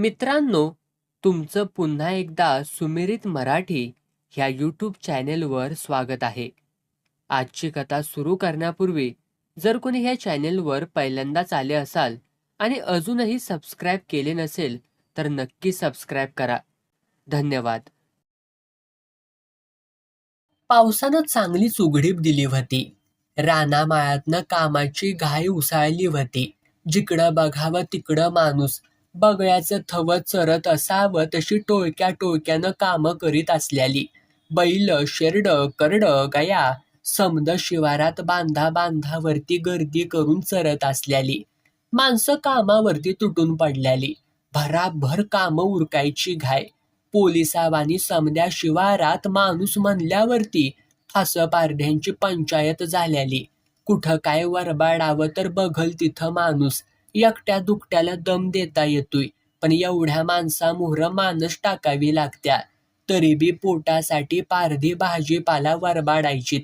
मित्रांनो तुमचं पुन्हा एकदा सुमिरित मराठी ह्या यूट्यूब चॅनेलवर स्वागत आहे. आजची कथा सुरू करण्यापूर्वी जर कोणी ह्या चॅनेलवर पहिल्यांदाच आले असाल आणि अजूनही सबस्क्राईब केले नसेल तर नक्की सबस्क्राईब करा. धन्यवाद. पावसानं चांगलीच उघडीप दिली होती रानामाळ्यातनं कामाची घाई उसळली होती जिकडं बघावं तिकडं माणूस. बगळ्याचं थवत चरत असावं तशी टोळक्या टोळक्यानं कामं करीत असल्याली. बैल शेरड करड गया समद शिवारात बांधा बांधावरती गर्दी करून चरत असल्याली. माणसं कामावरती तुटून पडल्याली. भराभर कामं उरकायची घाय. पोलिसावानी समद्या शिवारात माणूस म्हणल्यावरती फासपारध्यांची पंचायत झाल्याली. कुठं काय वरबाडावं तर बघल तिथं माणूस. एकट्या दुकट्याला दम देता येतोय. पण एवढ्या माणसा मोहर मानस टाकावी लागत्या. तरी बी पोटासाठी पारधी भाजीपाला वरबाडायचीत.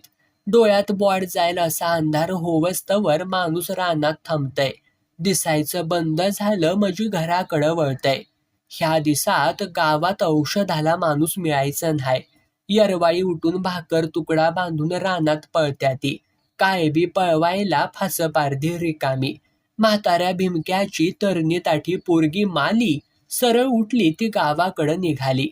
डोळ्यात बॉड जाईल असा अंधार होवस्तवर माणूस रानात थांबतय. दिसायचं बंद झालं म्हणजे घराकडं वळतय. ह्या दिसात गावात औषधाला माणूस मिळायचं नाही. यरवाळी उठून भाकर तुकडा बांधून रानात पळत्या ती. काय बी पळवायला फासपारधी रिकामी. म्हाताऱ्या भिमक्याची तरणी ताठी पोरगी माली सरळ उठली ती गावाकडं निघाली.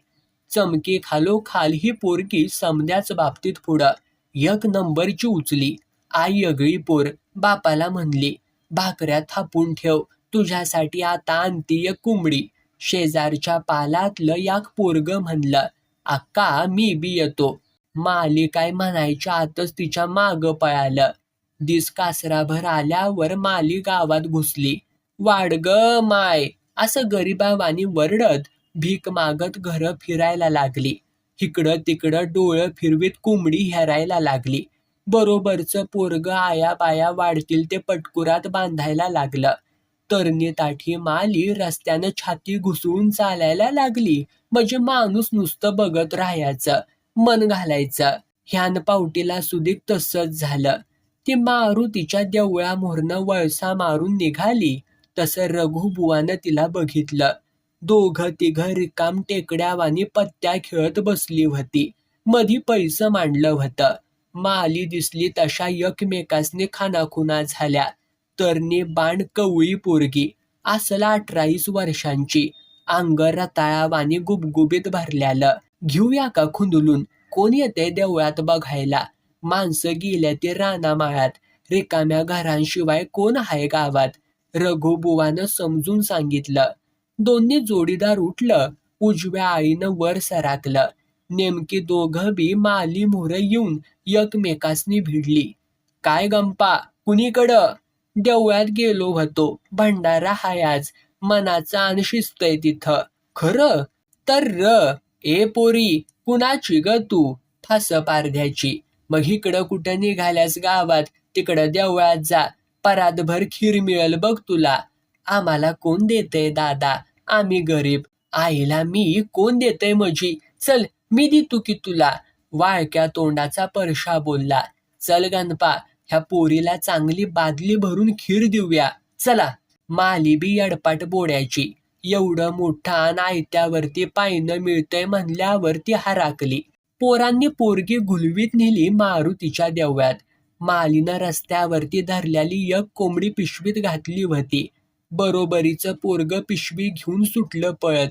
चमकी खालोखाल ही पोरगी समद्याच बाबतीत पुढं एक नंबरची उचली. आई यगळी पोर बापाला म्हणली भाकऱ्या थापून ठेव तुझ्यासाठी आता आणती एक कुंबडी. शेजारच्या पालातलं याक पोरग म्हणलं अक्का मी बी येतो. माली काय म्हणायच्या आतच तिच्या माग पळालं. दिस कासराभर आल्यावर माली गावात घुसली. वाढ ग माय असं गरिबावानी वरडत भीक मागत घर फिरायला लागली. इकडं तिकडं डोळं फिरवीत कोंबडी हेरायला लागली. बरोबरचं पोरग आया बाया वाढतील ते पटकुरात बांधायला लागलं. तरणी ताठी माली रस्त्यानं छाती घुसवून चालायला लागली. म्हणजे माणूस नुसतं बघत राहायचं मन घालायचं. ह्यान पावटीला सुदीक तसंच झालं. ती मारुतीच्या देवळा वळसा मारून निघाली. तसं रघुबुवानं तिला बघितलं. दोघं तिघं रिकाम टेकड्यावानी पत्त्या खेळत बसली होती. मधी पैसं मांडलं होतं. माली दिसली तशा एकमेकासने खानाखुना झाल्या. तरणी बाण कवळी पोरगी. असला अठराईस वर्षांची. अंग रताळावानी गुबगुबीत भरल्यालं. घेऊया का खुंदलून? कोण येते देवळात बघायला? माणसं गेल्या ते रानामाळ्यात. रिकाम्या घरांशिवाय कोण आहे गावात? रघुबुवानं समजून सांगितलं. दोन्ही जोडीदार उठलं. उजव्या आईनं वर सराकलं नेमकी दोघं बी माली मोहर येऊन एकमेकासनी भिडली. काय गंपा कुणीकडं? देवळात गेलो होतो. भंडारा हाय आज. मनाचा अन शिस्तय तिथं. खरं? तर र. ए पोरी. कुणाची ग तू? फास पारध्याची. मग इकडं कुठं निघाल्यास गावात तिकडं देवळात जा. परातभर खीर मिळेल बघ तुला. आम्हाला कोण देतय दादा? आम्ही गरीब. आईला मी कोण देतय मजी? चल मी देतो की तुला. वाळक्या तोंडाचा परशा बोलला. चल गणपा ह्या पोरीला चांगली बादली भरून खीर देऊया. चला. माली बी यडपाट बोड्याची एवढं मोठा आयत्यावरती पायनं मिळतंय म्हणल्यावरती हराकली. पोरांनी पोरगी गुलवीत नेली मारुतीच्या देव्यात मालीनं रस्त्यावरती धरलेली एक कोंबडी पिशवीत घातली होती. बरोबरीचं पोरग पिशवी घेऊन सुटलं पळत.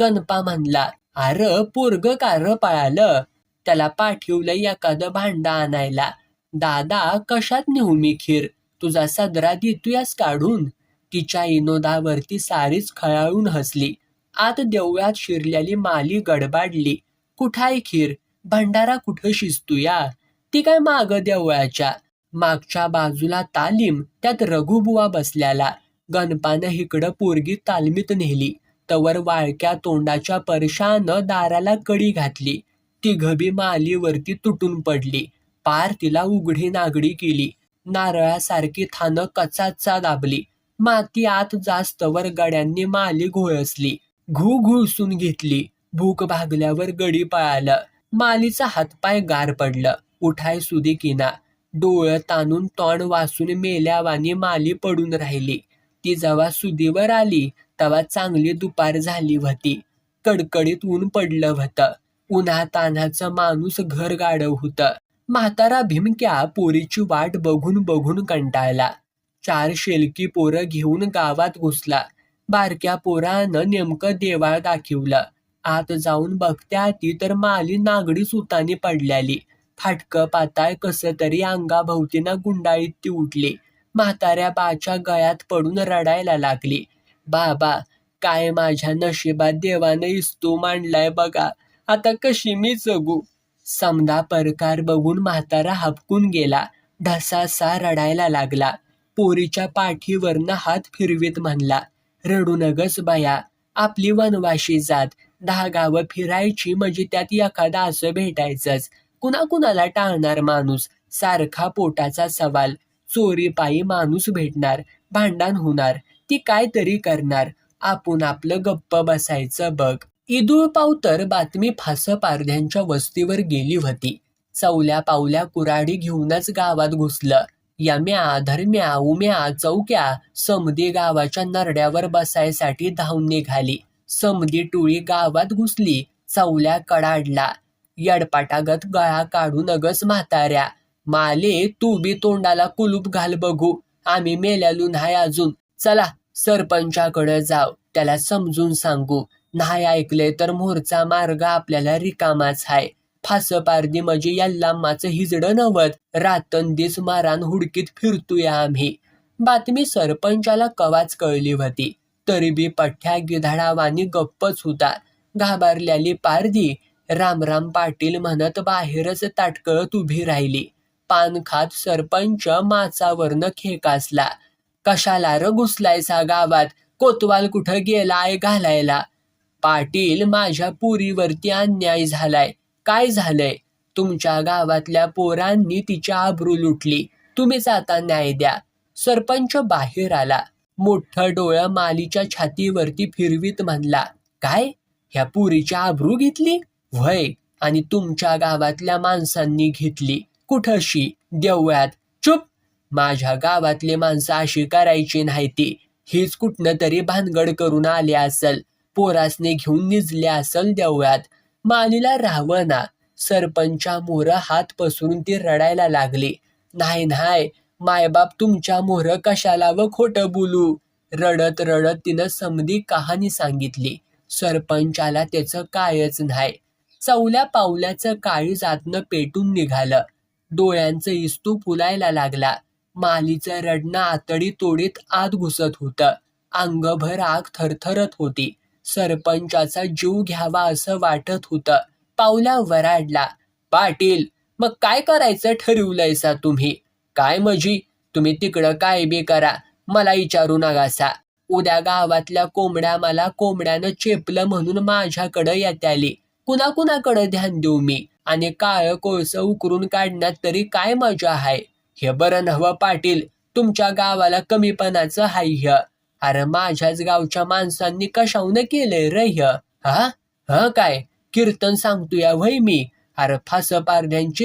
गणपा म्हणला अर पोरग कार पळालं. त्याला पाठवलं एखादं भांडा आणायला. दादा कशात नेऊ मी खीर? तुझा सदरा देतोयास काढून. तिच्या इनोदावरती सारीच खळाळून हसली. आत देवळात शिरलेली माली गडबाडली. कुठाय खीर? भंडारा कुठं शिजतूया ती काय माग देवळाच्या? मागच्या बाजूला तालीम त्यात रघुबुवा बसल्याला. गणपानं इकडं पोरगी तालमीत नेली. तवर वाळक्या तोंडाच्या परशानं दाराला कडी घातली. ती घबी मालीवरती तुटून पडली. पार तिला उघडी नागडी केली. नारळासारखी थानं कचाचा दाबली. माती आत जास्तवर गड्यांनी माली घोळसली. घू घुळसून घेतली. भूक भागल्यावर गडी पळालं. मालीचा हातपाय गार पडलं. उठाय सुदी किना. डोळं ताणून तोंड वासून मेल्यावानी माली पडून राहिली. ती जेव्हा सुदीवर आली तेव्हा चांगली दुपार झाली होती कडकडीत ऊन पडलं होतं उन्हा तान्हाचं माणूस घर गाडव होतं. म्हातारा भीमक्या पोरीची वाट बघून बघून कंटाळला. चार शेलकी पोरं घेऊन गावात घुसला. बारक्या पोरानं नेमकं देवाळ दाखवलं. आत जाऊन बघत्या ती तर माली नागडी सुतानी पडल्याली. फाटकं पाताळ कसं तरी अंगाभोवतीनं गुंडाळीत ती उठली. म्हाताऱ्या बाच्या गळ्यात पडून रडायला लागली. बाबा काय माझ्या नशिबात देवानं इस्तू मांडलाय बघा. आता कशी मी जगू? समदा परकार बघून म्हातारा हपकून गेला. ढसासा रडायला लागला. पोरीच्या पाठीवरनं हात फिरवीत म्हणला रडू नगस बया. आपली वनवाशी जात. दहा गावं फिरायची म्हणजे त्यात एखादा असं भेटायचंच. कुणाकुणाला टाळणार माणूस? सारखा पोटाचा सवाल. चोरीपायी माणूस भेटणार भांडण होणार. ती काय तरी करणार. आपण आपलं गप्प बसायचं बघ. इदूळ पावतर बातमी फास पारध्यांच्या वस्तीवर गेली होती. चवल्या पावल्या कुराडी घेऊनच गावात घुसलं. यम्या धर्म्या उम्या चौक्या समदी गावाच्या नरड्यावर बसायसाठी धावून निघाली. समधी टोळी गावात घुसली चवल्या कडाडला. यडपाटागत गळा काढू नगस म्हाताऱ्या. माले तू बी तोंडाला कुलूप घाल बघू. आम्ही मेल्यालू नाही अजून. चला सरपंचाकडे जाव. त्याला समजून सांगू. नाही ऐकले तर मोरचा मार्ग आपल्याला रिकामाच हाय. फास पारदी म्हणजे यल्लामाचं हिजडं नवत. रातंदीस मारान हुडकीत फिरतोय आम्ही. बातमी सरपंचाला कवाच कळली होती तरी बी पठ्ठ्या गिधाडावानी गप्पच होता. घाबरल्याली पारधी रामराम पाटील म्हणत बाहेरच ताटकळत उभी राहिली. पान खात सरपंच माचावरनं खेकासला कशाला र घुसलायसा गावात? कोतवाल कुठं गेलाय घालायला? पाटील माझ्या पुरीवरती अन्याय झालाय. काय झालंय? तुमच्या गावातल्या पोरांनी तिच्या आबरू लुटली. तुम्हीच आता न्याय द्या. सरपंच बाहेर आला. मोठं डोळं मालीच्या छातीवरती फिरवीत म्हणला काय? ह्या पुरीच्या आबरू घेतली? व्हय. आणि तुमच्या गावातल्या माणसांनी घेतली. कुठशी? देवळात. चुप. माझ्या गावातली माणसं अशी करायची नाही ती हीच कुठनं तरी भानगड करून आले असल. पोरासने घेऊन निजले असल देवळात. मालीला राहावं सरपंचा मोर हात पसरून ती रडायला लागली. नाही नाही. मायबाप तुमच्या मोर कशाला व खोटं बोलू? रडत रडत तिनं समधी कहाणी सांगितली. सरपंचाला त्याचं कायच नाही. चवल्या पावल्याचं काळी जातनं पेटून निघालं. डोळ्यांचं इस्तू फुलायला लागला. मालीचं रडणं आतडी तोडीत आत घुसत होतं. अंगभर आग थरथरत होती. सरपंचाचा जीव घ्यावा असं वाटत होतं. पावला वराडला. पाटील मग काय करायचं ठरवलंयसा तुम्ही? काय मजी? तुम्ही तिकडं काय बी करा मला विचारू नकासा. उद्या गावातल्या कोंबड्या मला कोंबड्यानं चेपलं म्हणून माझ्याकडं येत्याली. कुणाकुणाकडं ध्यान देऊ मी? आणि काळ कोळसं उकरून काढण्यात तरी काय मजा आहे हे बरं नव्ह पाटील तुमच्या गावाला कमीपणाचं हाय ह्य अरे माझ्याच गावच्या माणसांनी कशावनं केलंय र ह्य? हा? ह काय? कीर्तन सांगतोय वय मी? अरे फास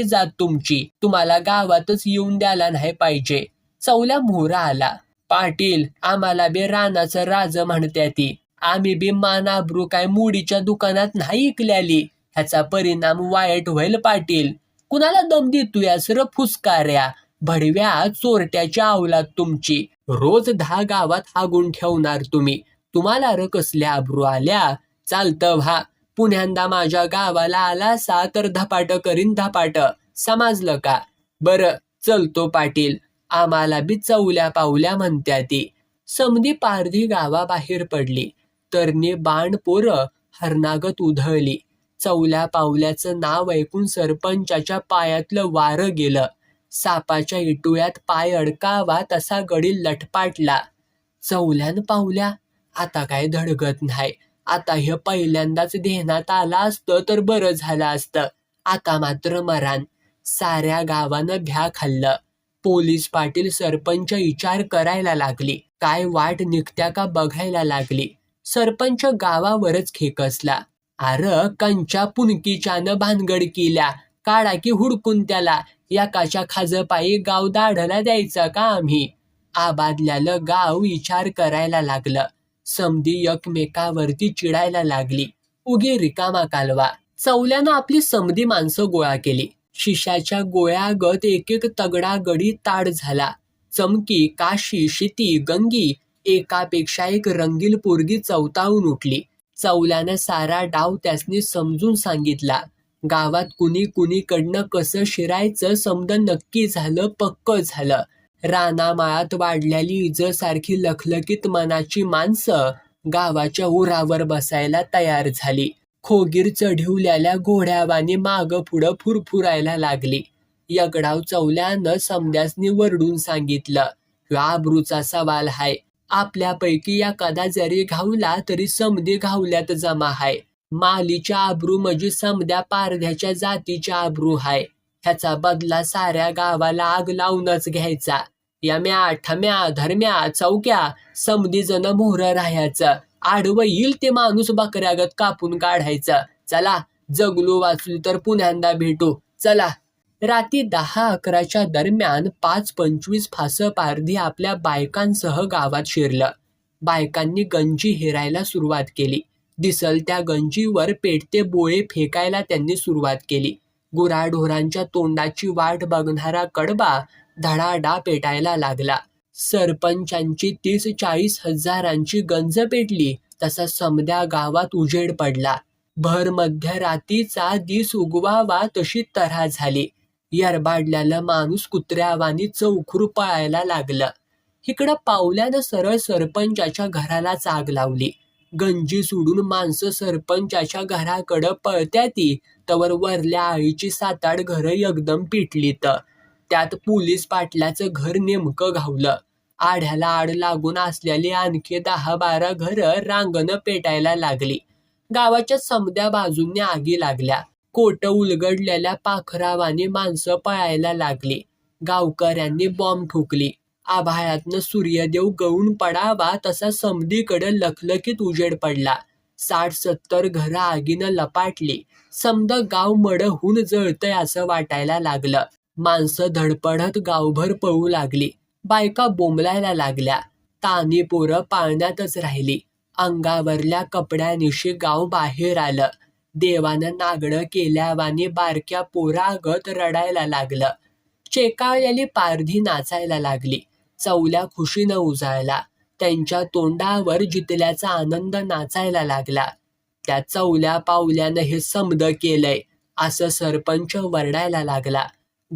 जात तुमची. तुम्हाला गावातच येऊन द्यायला नाही पाहिजे. चौल्या मोहरा आला. पाटील आम्हाला बी रानाचं राज म्हणत्या ती. आम्ही बी मानाब्रू काय मुडीच्या दुकानात नाही इकल्याली. ह्याचा परिणाम वाईट होईल पाटील. कुणाला दम देतोया सर फुसकाऱ्या? भडव्या चोरट्याच्या आवलात तुमची. रोज दहा गावात हागून ठेवणार तुम्ही. तुम्हाला र कसल्या आब्रू आल्या? चालतं व्हा. पुण्यांदा माझ्या गावाला आलासा तर धपाट करीन धपाट. समजलं का? बरं चलतो पाटील. आम्हाला बी चवल्या पावल्या म्हणत्या ती. समधी पारधी गावाबाहेर पडली. तरने बाण पोरं हरणागत उधळली. चवल्या पावल्याचं नाव ऐकून सरपंचाच्या पायातलं वारं गेलं. सापाच्या इटुळ्यात पाय अडकावा तसा गडील लटपाटला. चवल्यान पावल्या आता काय धडगत नाही. आता हे पहिल्यांदाच देण्यात आलं असतं तर बरं झालं असतं. आता मात्र मरान साऱ्या गावानं भ्या खाल्लं. पोलीस पाटील सरपंच विचार करायला लागली. काय वाट निघत्या का बघायला लागली. सरपंच गावावरच खेकसला. अर कंच्या पुनकीच्यानं भानगड केल्या. काढा की हुडकून त्याला. याकाच्या खाजपायी गाव दाढला द्यायचं का आम्ही? आबादल्यालं गाव विचार करायला लागलं. समधी एकमेकावरती चिडायला लागली. उगी रिकामा कालवा. चौल्यानं आपली समधी माणसं गोळा केली. शिशाच्या गोळ्यागत एक एक तगडा गडी ताड झाला. चमकी काशी शिती गंगी एकापेक्षा एक रंगील पोरगी चौतावून उठली. चौल्यानं सारा डाव त्यासनी समजून सांगितला. गावात कुणी कुणीकडनं कसं शिरायचं समद नक्की झालं पक्क झालं. रानामाळात वाढलेली इजसारखी लखलखीत मनाची माणसं गावाच्या उरावर बसायला तयार झाली. खोगीर चढिवलेल्या घोड्यावानी माग पुढं फुरफुरायला लागली. यगडाव चौल्यानं समद्यासनी वरडून सांगितलं आबरूचा सवाल हाय. आपल्यापैकी एखादा जरी घावला तरी समधी घावल्यात जमा हाय. मालीच्या आब्रू म्हणजे समद्या पारध्याच्या जातीच्या आबरू हाय. ह्याचा बदला साऱ्या गावाला आग लावूनच घ्यायचा. या म्या ठम्या धर्म्या चौक्या समधी जण मोहर राहायचं. आडवं येईल ते माणूस बकऱ्यागत कापून काढायचं. चला जगलो वाचलो तर पुन्यांदा भेटू. चला. रात्री दहा अकराच्या दरम्यान पाच पंचवीस फासं पारधी आपल्या बायकांसह गावात शिरलं. बायकांनी गंजी हेरायला सुरुवात केली. दिसल त्या गंजीवर पेटते बोळे फेकायला त्यांनी सुरुवात केली. गुराढोरांच्या तोंडाची वाट बघणारा कडबा धडाडा पेटायला लागला. सरपंचांची तीस चाळीस हजारांची गंज पेटली तसा समद्या गावात उजेड पडला. भर मध्यरातीचा दिस उगवावा तशी तऱ्हा झाली. यरबाडल्याला माणूस कुत्र्यावानी चौखरू पळायला लागलं. इकडं पावल्यानं सरळ सरपंचाच्या घराला जाग लावली. गंजी सोडून माणसं सरपंचाच्या घराकडं पळत्या ती रस्त्यावर वरल्या आळीची सात आठ घरं एकदम पिटलीत. त्यात पोलीस पाटलाचं घर नेमकं घावलं. आढ्याला आड लागून असलेली आणखी दहा बारा घरं रांगणं पेटायला लागली. गावाच्या समद्या बाजूंनी आगी लागल्या. कोट उलगडलेल्या पाखरावाने माणसं पळायला लागली. गावकऱ्यांनी बॉम्ब ठोकली आभाळातनं सूर्यदेव गळून पडावा तसा समधीकडे लखलखीत उजेड पडला. साठ सत्तर घरं आगीनं लपाटली. समद गाव मड होऊन जळतंय असं वाटायला लागलं. माणसं धडपडत गावभर पळू लागली. बायका बोंबलायला लागल्या. तानी पोरं पाळण्यातच राहिली. अंगावरल्या कपड्यानिशी गाव बाहेर आलं. देवानं नागडं केल्यावानी बारक्या पोरागत रडायला लागलं. चेकाळलेली पारधी नाचायला लागली. चवल्या खुशीनं उजाळला. त्यांच्या तोंडावर जितल्याचा आनंद नाचायला लागला. त्या चवल्या पावल्यानं हे समद केलंय असं सरपंच वरडायला लागला.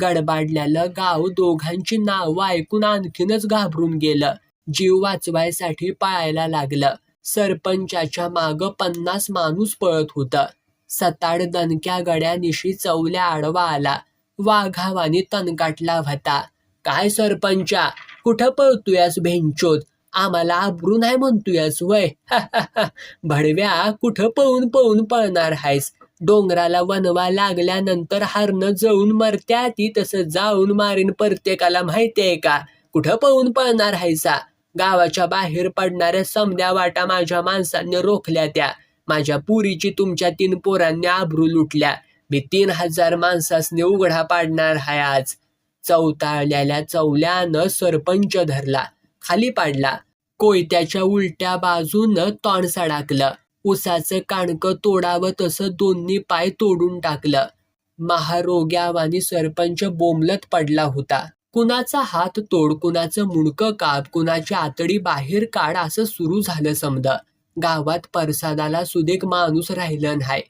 गडबाडल्यालं गाव दोघांची नावं ऐकून आणखीनच घाबरून गेलं. जीव वाचवायसाठी पळायला लागलं. सरपंचाच्या माग पन्नास माणूस पळत होतं. सताड दणक्या गड्यानिशी चवल्या आडवा आला. वाघावानी तणकाटला होता काय सरपंचा कुठं पळतोयास भेंचोत? आम्हाला आबरू नाही म्हणतोयास वय. भडव्या कुठं पळून पळून पळणार हायस? डोंगराला वनवा लागल्यानंतर हारणं जळून मरत्या ती तसं जाऊन मारीन प्रत्येकाला माहितीये का? कुठं पळून पळणार हायसा? गावाच्या बाहेर पडणाऱ्या समद्या वाटा माझ्या माणसांनी रोखल्या त्या. माझ्या पुरीची तुमच्या तीन पोरांनी आबरू लुटल्या. मी तीन हजार माणसासने उघडा पाडणार हाय आज. चौताळल्याल्या चौल्यानं सरपंच धरला. खाली पाडला. कोयत्याच्या उलट्या बाजूनं तोंड सडाकलं उसाचं काणकं तोडावं तसं दोन्ही पाय तोडून टाकलं. महारोग्यावानी सरपंच बोंबलत पडला होता. कुणाचा हात तोड कुणाचं मुणकं काप कुणाची आतडी बाहेर काढ असं सुरू झालं समद. गावात परसादाला सुदेक माणूस राहिलं नाही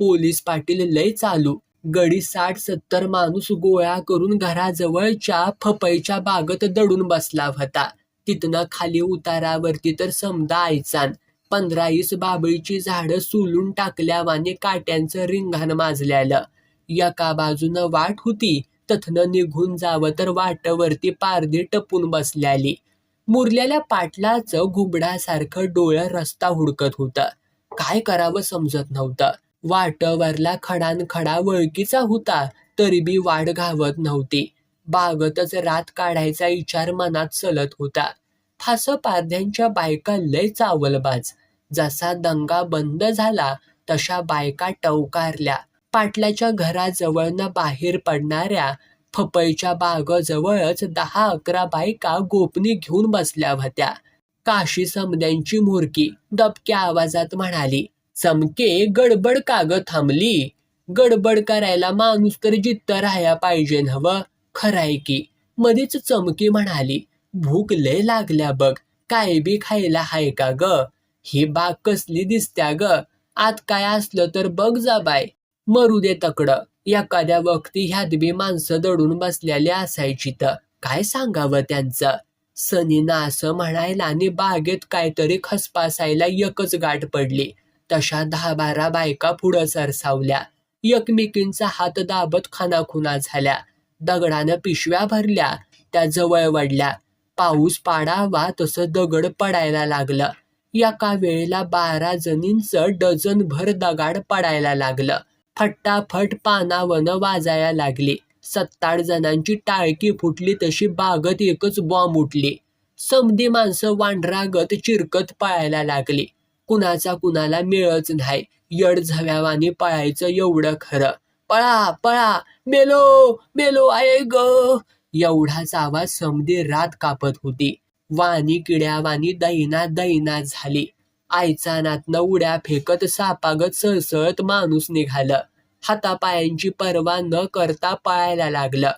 पोलीस पाटील लय चालू. गडी साठ सत्तर माणूस गोळा करून घराजवळच्या फपईच्या बागत दडून बसला होता. तिथनं खाली उतारावरती तर समदा आयचान. पंधरा वीस बाबळीची झाडं सोलून टाकल्यावाने काट्यांचं रिंगाण माजल्यालं. एका बाजूनं वाट होती तथनं निघून जावं तर वाटवरती पारदी टपून बसल्याली. मुरलेल्या पाटलाचं घुबडासारखं डोळं रस्ता हुडकत होतं. काय करावं समजत नव्हतं. वाटवरला खडान खडा वळकीचा होता तरी बी वाढ घावत नव्हती. बागतच रात काढायचा विचार मनात चलत होता. फास पारध्यांच्या बायका लय चावलबाज. जसा दंगा बंद झाला तशा बायका टवकारल्या. पाटलाच्या घराजवळनं बाहेर पडणाऱ्या फपईच्या बागजवळच दहा अकरा बायका गोपनी घेऊन बसल्या होत्या. काशी समद्यांची मुरकी दबक्या आवाजात म्हणाली चमके गडबड काग थांबली. गडबड करायला माणूस तर जित्त राहायला पाहिजे हवं. खराय की मधीच चमकी म्हणाली भूक लय लागल्या बघ काय बी खायला हाय का ग? ही बाग कसली दिसत्या ग? आत काय असलं तर बघ जा बाय. मरू दे तकडं. एखाद्या वक्ती ह्यात बी माणसं दडून बसलेली असायची तर काय सांगावं त्यांचं? सनीना असं म्हणायला आणि बागेत काहीतरी खसपासायला एकच गाठ पडली. तशा दहा बारा बायका पुढं सरसावल्या. एकमेकींचा हात दाबत खानाखुना झाल्या. दगडानं पिशव्या भरल्या त्या जवळ वडल्या. पाऊस पाडावा तसं दगड पडायला लागलं. एका वेळेला बारा जणींचं डझन भर दगाड पडायला लागलं. फट्टाफट पानावनं वाजायला लागली. सत्ताड जणांची टाळकी फुटली तशी बागत एकच बॉम्ब उठली. समधी माणसं वांढरागत चिरकत पळायला लागली. कुणाचा कुणाला मिळच नाही. यड झव्यावानी पळायचं एवढं खरं. पळा पळा मेलो मेलो आहे ग. एवढाच आवाज समधी रात कापत होती. वाणी किड्यावानी दैना दैना झाली. आईचा नातनं उड्या फेकत सापागत सळसळत माणूस निघालं. हातापायांची पर्वा न करता पळायला लागलं.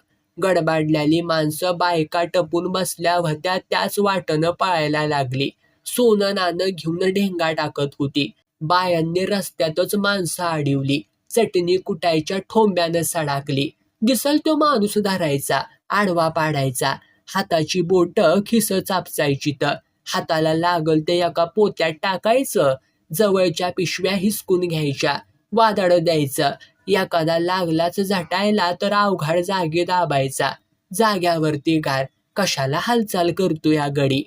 गडबाडलेली माणसं बायका टपून बसल्या होत्या त्याच वाटनं पळायला लागली. सोनं नाणं घेऊन ढेंगा टाकत होती. बायांनी रस्त्यातच माणसं अडवली चटणी कुटायच्या ठोंब्यानं सडाकली. दिसल तो माणूस धरायचा आडवा पाडायचा. हाताची बोट खिस चापसायची तर हाताला लागल ते एका पोत्यात टाकायचं. जवळच्या पिशव्या हिसकून घ्यायच्या. वादळ द्यायचं. एखादा लागलाच झटायला तर अवघड जागे दाबायचा. जाग्यावरती गार. कशाला हालचाल करतो या गडी?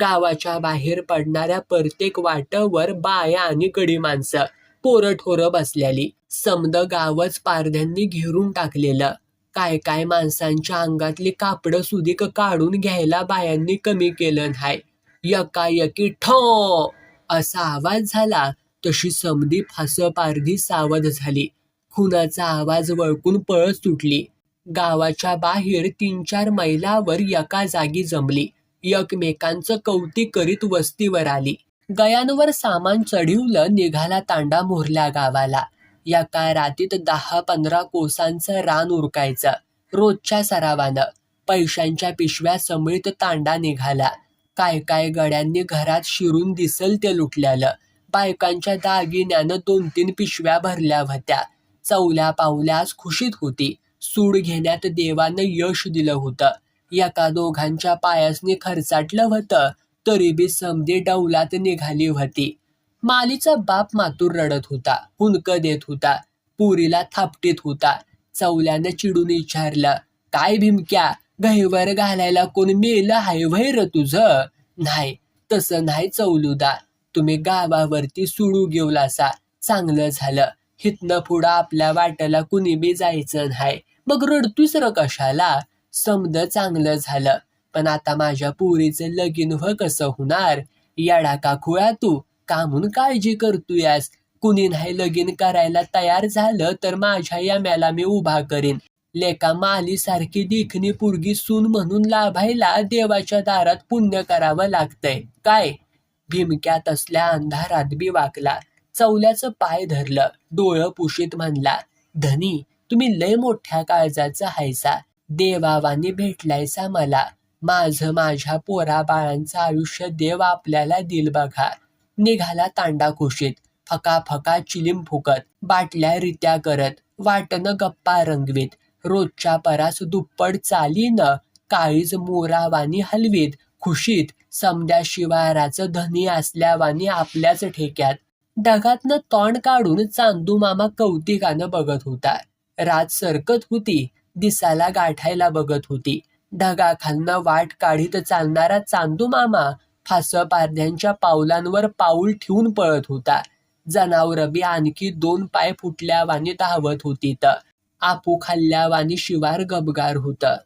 गावाच्या बाहेर पडणाऱ्या प्रत्येक वाटवर बाया आणि गडी माणसं. पोरं ठोरं बसल्याली. समदं गावच पारध्यांनी घेरून टाकलेलं. काय काय माणसांच्या अंगातली कापडं सुदीक काढून घ्यायला बायांनी कमी केलं नाही. यकायकी ठ! असा आवाज झाला. तशी समदी फास पारधी सावध झाली. खुनाचा आवाज वळकून पळत सुटली. गावाच्या बाहेर तीन चार मैलावर एका जागी जमली. एकमेकांचं कौतुक करीत वस्तीवर आली. गयांवर सामान चढिवलं निघाला तांडा मोरल्या गावाला. एका रातीत दहा पंधरा कोसांचं रान उरकायचं. रोजच्या सरावानं. पैशांच्या पिशव्या समळीत तांडा निघाला. काय काय गड्यांनी घरात शिरून दिसल ते लुटल्यालं बायकांच्या दागिन्यानं दोन तीन पिशव्या भरल्या होत्या. चवल्या पावल्यास खुशीत होती. सूड घेण्यात देवानं यश दिलं होतं. एका दोघांच्या पायासने खर्चाटलं होतं. तरी बी समधी डौलात निघाली होती. मालीचा बाप मातूर रडत होता हुंक देत होता पुरीला थापटीत होता. चवल्यानं चिडून विचारलं काय भीमक्या गहीवर घालायला कोण मेलं हाय वैर तुझं? नाही तसं नाही चौलुदा तुम्ही गावावरती सुडू गेवलासा चांगलं झालं. हितनं पुढं आपल्या वाट्याला कुणी बी जायचं नाही. मग रडतोयस र कशाला? समद चांगलं झालं. पण आता माझ्या पुरीचं लगीन व कसं होणार? येडा का खुळा तू? का म्हणून काळजी करतोयास. कुणी नाही लगीन करायला तयार झालं तर माझ्या यम्याला मी उभा करीन. लेका मालीसारखी देखणी पुरगी सून म्हणून लाभायला देवाच्या दारात पुण्य करावं लागतंय. काय? भीमक्यात असल्या अंधारात बी वाकला. चवल्याचं पाय धरलं. डोळं पुशीत म्हणला धनी तुम्ही लय मोठ्या काळजाचं हायसा. देवावानी भेटलायसा मला. माझं माझ्या पोरा बाळांचं आयुष्य देव आपल्याला दिल बघा. निघाला तांडा खुशीत फका फका चिलीम फुकत. बाटल्या रित्या करत. वाटनं गप्पा रंगवीत. रोजच्या परास दुप्पट चालीनं. काळीज मोरावानी हलवीत. खुशीत. समद्या शिवाराचं धनी असल्यावानी आपल्याच ठेक्यात. ढगातनं तोंड काढून चांदू मामा कौतिकानं बघत होता. रात सरकत होती. दिसाला गाठायला बघत होती. ढगाखालनं वाट काढीत चालणारा चांदू मामा फासपारध्यांच्या पावलांवर पाऊल ठेवून पळत होता. जनावर बी आणखी दोन पाय फुटल्यावानी धावत होती तर. आपू खाल्ल्यावानी शिवार गबगार होतं.